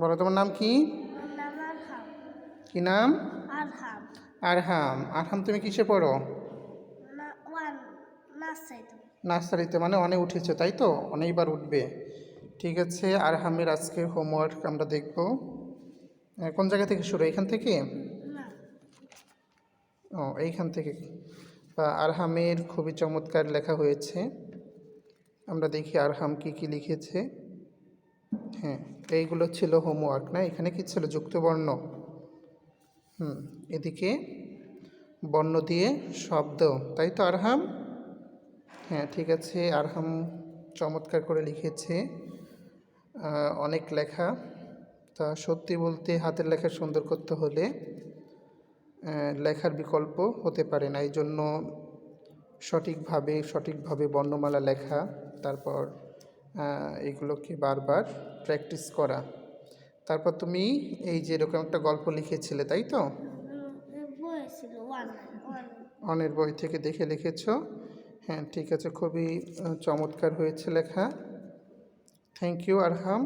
বলো তোমার নাম কি? কি নাম? আরহাম। আরহাম। তুমি কিসে পড়ো? নার্সারিতে মানে অনেক উঠেছে তাই তো? অনেকবার উঠবে। ঠিক আছে আরহামের আজকে হোমওয়ার্ক আমরা দেখব। কোন জায়গা থেকে শুরু এখান থেকে? ও এইখান থেকে। আরহামের খুবই চমৎকার লেখা হয়েছে। আমরা দেখি আরহাম কি কি লিখেছে। হ্যাঁ এইগুলো ছিল হোমওয়ার্ক না? এখানে কি ছিল? যুক্তবর্ণ। হুম, এদিকে বর্ণ দিয়ে শব্দ, তাই তো আরহাম? হ্যাঁ ঠিক আছে, আরহাম চমৎকার করে লিখেছে। অনেক লেখা। তা সত্যি বলতে হাতের লেখা সুন্দর করতে হলে লেখার বিকল্প হতে পারে না। এই জন্য সঠিকভাবে সঠিকভাবে বর্ণমালা লেখা, তারপর এগুলোকে বারবার প্র্যাকটিস করা। তারপর তুমি এই যে এরকম একটা গল্প লিখেছিলে, তাই তো? অনের বই থেকে দেখে লিখেছ। হ্যাঁ ঠিক আছে, খুবই চমৎকার হয়েছে লেখা। Thank you Arham